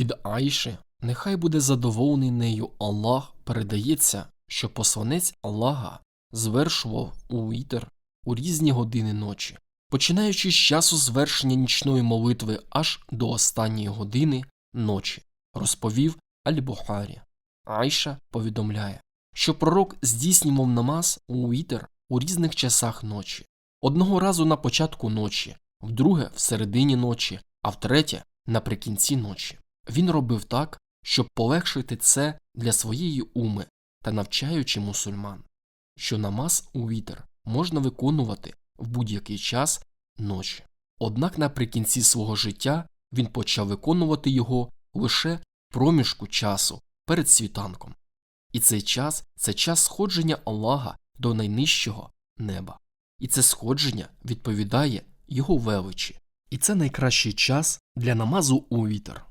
Від Аїши, нехай буде задоволений нею Аллах, передається, що посланець Аллаха звершував у вітер у різні години ночі, починаючи з часу звершення нічної молитви аж до останньої години ночі, розповів Аль-Бухарі. Айша повідомляє, що пророк здійснював намаз у вітер у різних часах ночі. Одного разу на початку ночі, вдруге в середині ночі, а втретє наприкінці ночі. Він робив так, щоб полегшити це для своєї уми та навчаючи мусульман, що намаз у вітер можна виконувати в будь-який час ночі. Однак наприкінці свого життя він почав виконувати його лише проміжку часу перед світанком. І цей час це час сходження Аллаха до найнижчого неба. І це сходження відповідає його величі. І це найкращий час для намазу у вітер.